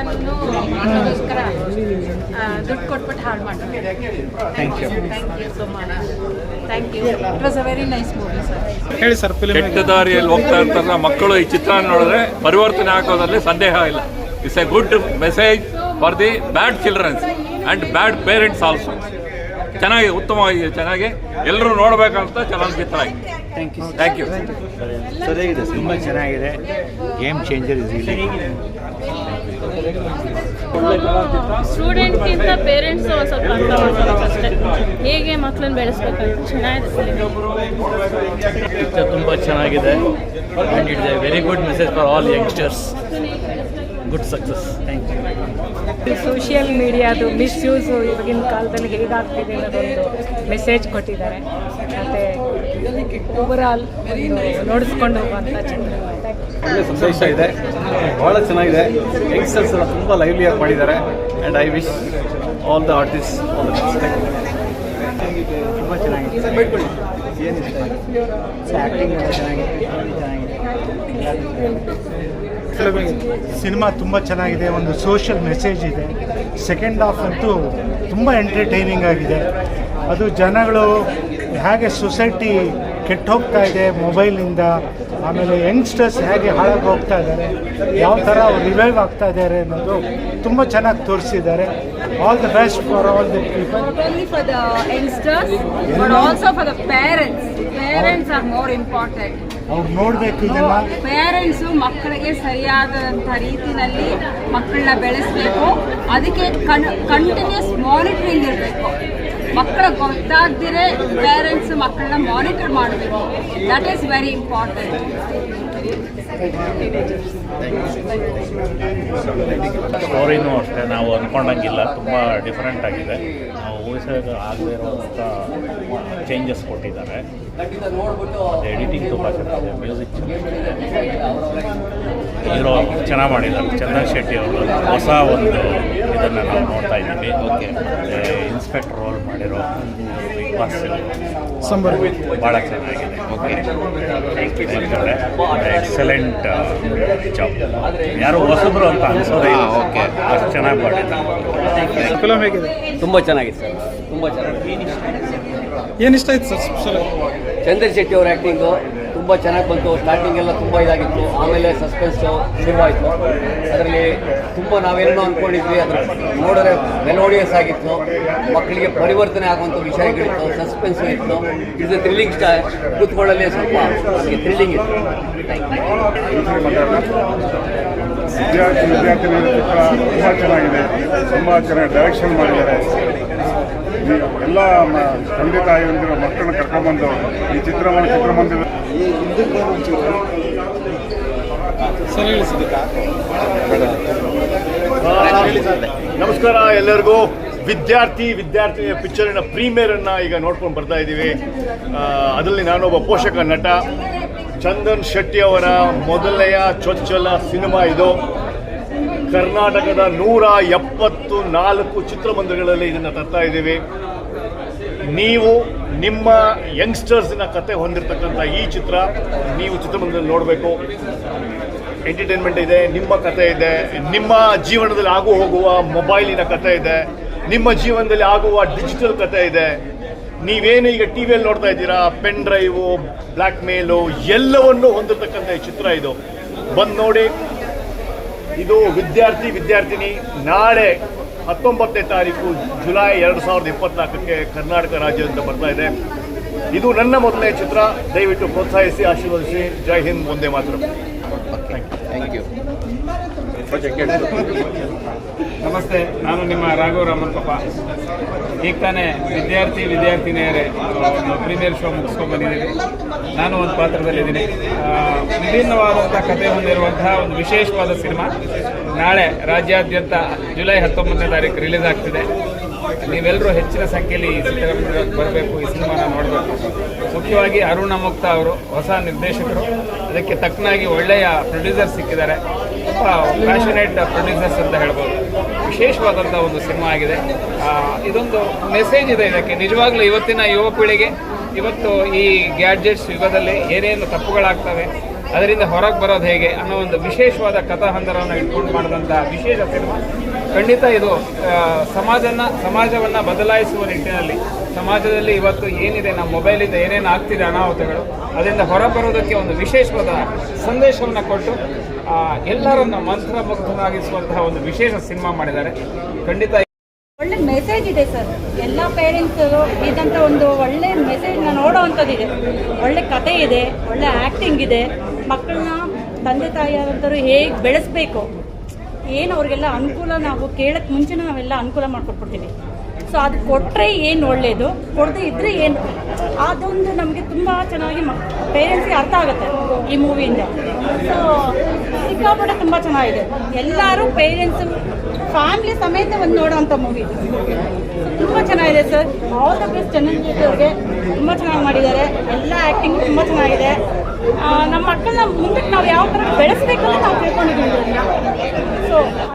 ಎಲ್ಲನೂ ದುಡ್ಡು ಕೊಟ್ಬಿಟ್ಟು ಹಾಳು ಮಾಡ್ತಾರೆ thank you thank you so much thank you it was a very nice movie sir ಹೇಳಿ ಸರ್ ಫಿಲ್ಮ್ ಕೆಟ್ಟ ದಾರಿಯಲ್ಲಿ ಹೋಗ್ತಾ ಇರ್ತಾರ ಮಕ್ಕಳು ಈ ಚಿತ್ರ ನೋಡಿದ್ರೆ ಪರಿವರ್ತನೆ ಹಾಕೋದ್ರಲ್ಲಿ ಸಂದೇಹ ಇಲ್ಲ. It's a good message for the bad childrens and bad parents also ಚೆನ್ನಾಗಿ ಉತ್ತಮವಾಗಿದೆ ಚೆನ್ನಾಗಿ ಎಲ್ಲರೂ ನೋಡಬೇಕಂತ ಚಲನಚಿತ್ರ ಆಗಿದೆ ಥ್ಯಾಂಕ್ ಯು ಥ್ಯಾಂಕ್ ಯು ಸರಿಯಾಗಿದೆ ತುಂಬ ಚೆನ್ನಾಗಿದೆ. ಗೇಮ್ ಚೇಂಜರ್ ಇಸ್ ಇಲ್ಲಿ ಸ್ಟೂಡೆಂಟ್ಗಿಂತ ಪೇರೆಂಟ್ಸ್ ಸ್ವಲ್ಪ ಅರ್ಥ ಮಾಡ್ಕೋಬೇಕಷ್ಟೇ ಹೇಗೆ ಮಕ್ಕಳನ್ನ ಬೆಳೆಸ್ಬೇಕಂತ ಚೆನ್ನಾಗಿದೆ ತುಂಬ ಚೆನ್ನಾಗಿದೆ. And it's a very good message for all youngsters good success. Thank you social ಮೀಡಿಯಾದು misuse ಇವಾಗಿನ ಕಾಲದಲ್ಲಿ ಹೇಗಾಗ್ತಿದೆ ಅನ್ನೋದೊಂದು ಮೆಸೇಜ್ ಕೊಟ್ಟಿದ್ದಾರೆ. ಮತ್ತು ಓವರಾಲ್ ನೋಡಿಸ್ಕೊಂಡು ಹೋಗುವಂಥ ಚಿತ್ರ ಒಳ್ಳೆ ಸಂತೋಷ ಇದೆ. ಭಾಳ ಚೆನ್ನಾಗಿದೆ. ಯಂಗ್ಸ್ಟರ್ಸ್ ಎಲ್ಲ ತುಂಬ ಲೈವ್ಲಿಯಾಗಿ ಮಾಡಿದ್ದಾರೆ. And I wish all the artist all the ತುಂಬ ಚೆನ್ನಾಗಿದೆ. ಆ್ಯಕ್ಟಿಂಗ್ ಎಲ್ಲ ಚೆನ್ನಾಗಿದೆ. ಚೆನ್ನಾಗಿದೆ. ಸಿನಿಮಾ ತುಂಬ ಚೆನ್ನಾಗಿದೆ ಒಂದು ಸೋಷಿಯಲ್ ಮೆಸೇಜ್ ಇದೆ. ಸೆಕೆಂಡ್ ಹಾಫ್ ಅಂತೂ ತುಂಬ ಎಂಟರ್ಟೈನಿಂಗ್ ಆಗಿದೆ. ಅದು ಜನಗಳು ಹೇಗೆ ಸೊಸೈಟಿ ಕೆಟ್ಟ ಹೋಗ್ತಾ ಇದೆ ಮೊಬೈಲಿಂದ ಆಮೇಲೆ ಯಂಗ್ಸ್ಟರ್ಸ್ ಹೇಗೆ ಹಾಳಾಗಿ ಹೋಗ್ತಾ ಇದ್ದಾರೆ ಯಾವ ಥರ ರಿವೈವ್ ಆಗ್ತಾ ಇದ್ದಾರೆ ಅನ್ನೋದು ತುಂಬ ಚೆನ್ನಾಗಿ ತೋರಿಸಿದ್ದಾರೆ. All the best for all the people for the youngsters the for also parents parents are more important. ಅವ್ರು ನೋಡಬೇಕು ಇದೆಲ್ಲ. ಪೇರೆಂಟ್ಸು ಮಕ್ಕಳಿಗೆ ಸರಿಯಾದಂಥ ರೀತಿಯಲ್ಲಿ ಮಕ್ಕಳನ್ನ ಬೆಳೆಸಬೇಕು. ಅದಕ್ಕೆ ಕನ್ ಕಂಟಿನ್ಯೂಸ್ ಮಾನಿಟರಿಂಗ್ ಇರಬೇಕು. ಮಕ್ಕಳ ಗೊತ್ತಾಗ್ದಿರೇ ಪೇರೆಂಟ್ಸ್ ಮಕ್ಕಳನ್ನ ಮಾನಿಟರ್ ಮಾಡಬೇಕು. ದಟ್ ಈಸ್ ವೆರಿ ಇಂಪಾರ್ಟೆಂಟ್ ಸ್ಟೋರಿನೂ ಅಷ್ಟೇ ನಾವು ಅಂದ್ಕೊಂಡಂಗಿಲ್ಲ ತುಂಬ ಡಿಫ್ರೆಂಟ್ ಆಗಿದೆ. ನಾವು ಊಹಿಸೋಕೆ ಆಗದೇ ಇರುವಂಥ ಚೇಂಜಸ್ ಕೊಟ್ಟಿದ್ದಾರೆ. ಎಡಿಟಿಂಗ್ ತುಂಬ ಚೆನ್ನಾಗಿದೆ ಮ್ಯೂಸಿಕ್ ಹೀರೋ ಚೆನ್ನಾಗಿ ಮಾಡಿದ್ದಾರೆ ಚಂದನ್ ಶೆಟ್ಟಿ ಅವರು ಹೊಸ ಒಂದು ಇದನ್ನು ನಾವು ನೋಡ್ತಾ ಇದ್ದೀವಿ. ಓಕೆ ಇನ್ಸ್ಪೆಕ್ಟರ್ ರೋಲ್ ಮಾಡಿರೋ ಸಂಬರ್ ಭಾಳ ಚೆನ್ನಾಗಿದೆ ಓಕೆ ಎಕ್ಸಲೆಂಟ್ ಜಾಬ್ ಯಾರು ಹೊಸಬ್ರು ಅಂತ ಅನ್ಸೋದೇ ಓಕೆ ಅಷ್ಟು ಚೆನ್ನಾಗಿ ಮಾಡಿದ್ದಾರೆ ಫಿಲಮ್ ಹೇಗಿದೆ? ತುಂಬ ಚೆನ್ನಾಗಿತ್ತು ಸರ್. ತುಂಬ ಚೆನ್ನಾಗಿ ಏನು ಇಷ್ಟ ಆಯ್ತು ಸರ್ ಸ್ಪೆಷಲ್ ಚಂದ್ರಶೆಟ್ಟಿ ಅವ್ರ ಆ್ಯಕ್ಟಿಂಗು ತುಂಬ ಚೆನ್ನಾಗಿ ಬಂತು. ಸ್ಟಾರ್ಟಿಂಗ್ ಎಲ್ಲ ತುಂಬ ಇದಾಗಿತ್ತು. ಆಮೇಲೆ ಸಸ್ಪೆನ್ಸು ಶುರುವಾಯಿತು ಅದರಲ್ಲಿ ತುಂಬ ನಾವೇನೋ ಅಂದ್ಕೊಂಡಿದ್ವಿ ಅದ್ರ ನೋಡಿದ್ರೆ ಮೆಲೋಡಿಯಸ್ ಆಗಿತ್ತು. ಮಕ್ಕಳಿಗೆ ಪರಿವರ್ತನೆ ಆಗುವಂಥ ವಿಷಯಗಳಿತ್ತು. ಸಸ್ಪೆನ್ಸ್ ಇತ್ತು. ಇದು ಥ್ರಿಲ್ಲಿಂಗ್ ಸ್ಟಾ ಕೂತ್ಕೊಳ್ಳಲ್ಲಿ ಸ್ವಲ್ಪ ಥ್ರಿಲ್ಲಿಂಗ್ ಇತ್ತು. ವಿದ್ಯಾರ್ಥಿ ವಿದ್ಯಾರ್ಥಿನಿಯರ ತುಂಬ ಚೆನ್ನಾಗಿದೆ. ತುಂಬ ಚೆನ್ನಾಗಿ ಡೈರೆಕ್ಷನ್ ಮಾಡಿದ್ದಾರೆ. ಎಲ್ಲ ತಂದೆ ತಾಯಿಯೊಂದಿರೋ ಮಕ್ಕಳನ್ನ ಕರ್ಕೊಂಡ್ಬಂದು ಈ ಚಿತ್ರವನ್ನು ಚಿತ್ರಮಂದಿರ ನಮಸ್ಕಾರ ಎಲ್ಲರಿಗೂ. ವಿದ್ಯಾರ್ಥಿ ವಿದ್ಯಾರ್ಥಿನಿಯ ಪಿಕ್ಚರಿನ ಪ್ರೀಮಿಯರನ್ನು ಈಗ ನೋಡ್ಕೊಂಡು ಬರ್ತಾ ಇದ್ದೀವಿ. ಅದರಲ್ಲಿ ನಾನೊಬ್ಬ ಪೋಷಕ ನಟ ಚಂದನ್ ಶೆಟ್ಟಿ ಅವರ ಮೊದಲನೆಯ ಚೊಚ್ಚಲ ಸಿನಿಮಾ ಇದು. ಕರ್ನಾಟಕದ ನೂರ ಎಪ್ಪತ್ತು ನಾಲ್ಕು ಚಿತ್ರಮಂದಿರಗಳಲ್ಲಿ ಇದನ್ನು ತರ್ತಾ ಇದ್ದೀವಿ. ನೀವು ನಿಮ್ಮ ಯಂಗ್ಸ್ಟರ್ಸಿನ ಕತೆ ಹೊಂದಿರತಕ್ಕಂಥ ಈ ಚಿತ್ರ ನೀವು ಚಿತ್ರಮಂದಿರದಲ್ಲಿ ನೋಡಬೇಕು. ಎಂಟರ್ಟೈನ್ಮೆಂಟ್ ಇದೆ, ನಿಮ್ಮ ಕತೆ ಇದೆ, ನಿಮ್ಮ ಜೀವನದಲ್ಲಿ ಆಗು ಹೋಗುವ ಮೊಬೈಲಿನ ಕತೆ ಇದೆ, ನಿಮ್ಮ ಜೀವನದಲ್ಲಿ ಆಗುವ ಡಿಜಿಟಲ್ ಕತೆ ಇದೆ. ನೀವೇನು ಈಗ ಟಿ ವಿಯಲ್ಲಿ ನೋಡ್ತಾ ಇದ್ದೀರಾ ಪೆನ್ ಡ್ರೈವು ಬ್ಲ್ಯಾಕ್ ಮೇಲು ಎಲ್ಲವನ್ನೂ ಹೊಂದಿರತಕ್ಕಂಥ ಈ ಚಿತ್ರ ಇದು. ಬಂದು ನೋಡಿ. ಇದು ವಿದ್ಯಾರ್ಥಿ ವಿದ್ಯಾರ್ಥಿನಿ ನಾಳೆ ಹತ್ತೊಂಬತ್ತನೇ ತಾರೀಕು ಜುಲೈ ಎರಡು ಸಾವಿರದ ಇಪ್ಪತ್ನಾಲ್ಕಕ್ಕೆ ಕರ್ನಾಟಕ ರಾಜ್ಯದಿಂದ ಬರ್ತಾ ಇದೆ. ಇದು ನನ್ನ ಮೊದಲನೇ ಚಿತ್ರ. ದಯವಿಟ್ಟು ಪ್ರೋತ್ಸಾಹಿಸಿ, ಆಶೀರ್ವದಿಸಿ. ಜೈ ಹಿಂದ್ ಒಂದೇ ಮಾತ್ರ. ನಮಸ್ತೆ, ನಾನು ನಿಮ್ಮ ರಾಘವ ರಾಮಪ್ಪಪ್ಪ ಈಗ ತಾನೇ ವಿದ್ಯಾರ್ಥಿ, ವಿದ್ಯಾರ್ಥಿನಿಯರೇ ಒಂದು ಪ್ರೀಮಿಯರ್ ಶೋ ಮುಗಿಸ್ಕೊಂಡು ಬಂದಿದ್ದೀನಿ ನಾನು ಒಂದು ಪಾತ್ರದಲ್ಲಿದ್ದೀನಿ. ವಿಭಿನ್ನವಾದಂಥ ಕಥೆ ಹೊಂದಿರುವಂತಹ ಒಂದು ವಿಶೇಷವಾದ ಸಿನಿಮಾ. ನಾಳೆ ರಾಜ್ಯಾದ್ಯಂತ ಜುಲೈ ಹತ್ತೊಂಬತ್ತನೇ ತಾರೀಕು ರಿಲೀಸ್ ಆಗ್ತಿದೆ. ನೀವೆಲ್ಲರೂ ಹೆಚ್ಚಿನ ಸಂಖ್ಯೆಯಲ್ಲಿ ಈ ಚಿತ್ರಮಂದಿರಕ್ಕೆ ಬರಬೇಕು, ಈ ಸಿನಿಮಾನ ನೋಡಬೇಕು ಮುಖ್ಯವಾಗಿ ಅರುಣ ಮುಕ್ತ ಅವರು, ಹೊಸ ನಿರ್ದೇಶಕರು. ಅದಕ್ಕೆ ತಕ್ಕನಾಗಿ ಒಳ್ಳೆಯ ಪ್ರೊಡ್ಯೂಸರ್ ಸಿಕ್ಕಿದ್ದಾರೆ. ತುಂಬ ಪ್ಯಾಷನೇಟ್ ಪ್ರೊಡ್ಯೂಸರ್ಸ್ ಅಂತ ಹೇಳ್ಬೋದು. ವಿಶೇಷವಾದಂಥ ಒಂದು ಸಿನಿಮಾ ಆಗಿದೆ. ಇದೊಂದು ಮೆಸೇಜ್ ಇದೆ ಇದಕ್ಕೆ. ನಿಜವಾಗ್ಲೂ ಇವತ್ತಿನ ಯುವ ಪೀಳಿಗೆ, ಇವತ್ತು ಈ ಗ್ಯಾಡ್ಜೆಟ್ಸ್ ಯುಗದಲ್ಲಿ ಏನೇನು ತಪ್ಪುಗಳಾಗ್ತವೆ ಅದರಿಂದ ಹೊರಗೆ ಬರೋದು ಹೇಗೆ ಅನ್ನೋ ಒಂದು ವಿಶೇಷವಾದ ಕಥಾಹಂದರವನ್ನು ಇಟ್ಕೊಂಡು ಮಾಡಿದಂಥ ವಿಶೇಷ ಸಿನಿಮಾ. ಖಂಡಿತ ಇದು ಸಮಾಜನ, ಸಮಾಜವನ್ನು ಬದಲಾಯಿಸುವ ನಿಟ್ಟಿನಲ್ಲಿ, ಸಮಾಜದಲ್ಲಿ ಇವತ್ತು ಏನಿದೆ, ನಮ್ಮ ಮೊಬೈಲಿಂದ ಏನೇನು ಆಗ್ತಿದೆ ಅನಾಹುತಗಳು, ಅದರಿಂದ ಹೊರಬರೋದಕ್ಕೆ ಒಂದು ವಿಶೇಷವಾದ ಸಂದೇಶವನ್ನು ಕೊಟ್ಟು ಎಲ್ಲರನ್ನ ಮಂತ್ರಮುಗ್ಧರಾಗಿಸುವಂತಹ ಒಂದು ವಿಶೇಷ ಸಿನಿಮಾ ಮಾಡಿದ್ದಾರೆ. ಖಂಡಿತ ಒಳ್ಳೆ ಮೆಸೇಜ್ ಇದೆ ಸರ್. ಎಲ್ಲ ಪೇರೆಂಟ್ಸು ಇದಂತ ಒಂದು ಒಳ್ಳೆ ಮೆಸೇಜ್ನ ನೋಡುವಂಥದ್ದಿದೆ ಒಳ್ಳೆ ಕತೆ ಇದೆ, ಒಳ್ಳೆ ಆ್ಯಕ್ಟಿಂಗ್ ಇದೆ. ಮಕ್ಕಳನ್ನ ತಂದೆ ತಾಯಿಯಾದಂಥವ್ರು ಹೇಗೆ ಬೆಳೆಸ್ಬೇಕು? ಏನು ಅವ್ರಿಗೆಲ್ಲ ಅನುಕೂಲ ನಾವು ಕೇಳಕ್ಕೆ ಮುಂಚೆ ನಾವೆಲ್ಲ ಅನುಕೂಲ ಮಾಡಿಕೊಟ್ಬಿಡ್ತೀವಿ. ಸೊ ಅದು ಕೊಟ್ಟರೆ ಏನು ಒಳ್ಳೆಯದು ಕೊಡದೇ ಇದ್ದರೆ ಏನು? ಅದೊಂದು ನಮಗೆ ತುಂಬ ಚೆನ್ನಾಗಿ ಪೇರೆಂಟ್ಸ್ಗೆ ಅರ್ಥ ಆಗುತ್ತೆ ಈ ಮೂವಿಯಿಂದ ಸೊ ಸಿಕ್ಕಾಪಟ್ಟೆ ತುಂಬ ಚೆನ್ನಾಗಿದೆ. ಎಲ್ಲರೂ ಪೇರೆಂಟ್ಸು ಫ್ಯಾಮಿಲಿ ಸಮೇತ ಒಂದು ನೋಡೋವಂಥ ಮೂವಿ ಚೆನ್ನಾಗಿದೆ ಸರ್. ಆಲ್ ದ ಬೆಸ್ಟ್ ಚಂದನ್ಗೆ ತುಂಬ ಚೆನ್ನಾಗಿ ಮಾಡಿದ್ದಾರೆ. ಎಲ್ಲ ಆಕ್ಟಿಂಗ್ ತುಂಬ ಚೆನ್ನಾಗಿದೆ. ನಮ್ಮ ಮಕ್ಕಳನ್ನ ಮುಂದಕ್ಕೆ ನಾವು ಯಾವ ಥರ ಅಂತ ನಾವು ತಿಳ್ಕೊಂಡಿದ್ದೀವಿ. ಸೊ